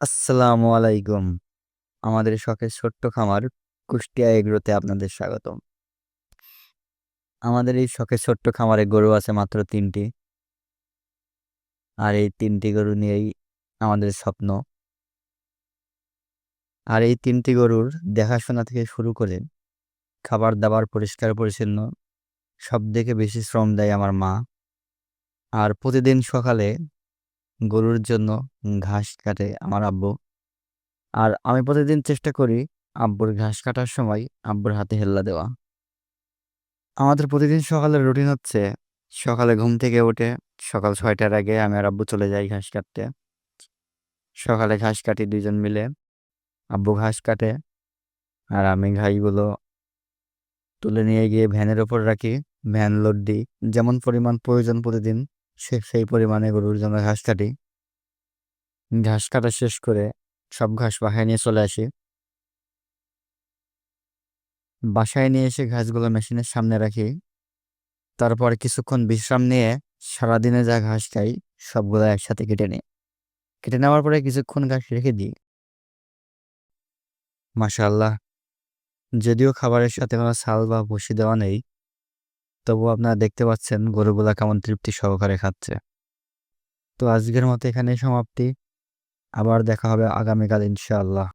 আসসালামু আলাইকুম। আমাদের শখের ছোট্ট খামার কুষ্টিয়া এগ্রোতে আপনাদের স্বাগতম। আমাদের এই শখের ছোট্ট খামারে গরু আছে মাত্র তিনটি আর এই তিনটি গরু নিয়েই আমাদের স্বপ্ন। আর এই তিনটি গরুর দেখাশোনা থেকে শুরু করে খাবার-দাবার পরিষ্কার-পরিচ্ছন্ন সবথেকে বেশি শ্রম দেয় আমার মা। আর প্রতিদিন সকালে গরুর জন্য ঘাস কাটে আমার আব্বু। আর আমি প্রতিদিন চেষ্টা করি আব্বুর ঘাস কাটার সময় আব্বুর হাতে হেল্লা দেওয়া। আমাদের প্রতিদিন সকালের রুটিন হচ্ছে সকালে ঘুম থেকে উঠে সকাল ছয়টার আগে আমি আর আব্বু চলে যাই ঘাস কাটতে। সকালে ঘাস কাটি দুজন মিলে। আব্বু ঘাস কাটে। আর আমি ঘাসগুলো তুলে নিয়ে গিয়ে ভ্যানের ওপর রাখি। ভ্যান লোড দিই। যেমন পরিমাণ প্রয়োজন প্রতিদিন সেই পরিমাণে গরুর জন্য ঘাস কাটি। ঘাস কাটা শেষ করে সব ঘাস বাসায় নিয়ে চলে আসি। বাসায় নিয়ে এসে ঘাসগুলো মেশিনের সামনে রাখি। তারপর কিছুক্ষণ বিশ্রাম নিয়ে সারাদিনে যা ঘাস খাই সবগুলো একসাথে কেটে নিই। কেটে নেওয়ার পরে কিছুক্ষণ ঘাস রেখে দিই। মাশাআল্লাহ যদিও খাবারের সাথে কোনো ছাল বা ভুসি দেওয়া নেই, তবুও আপনারা দেখতে পাচ্ছেন গরুগুলা কেমন তৃপ্তি সহকারে খাচ্ছে। তো আজকের মতো এখানেই সমাপ্তি। আবার দেখা হবে আগামীকাল ইনশাআল্লাহ।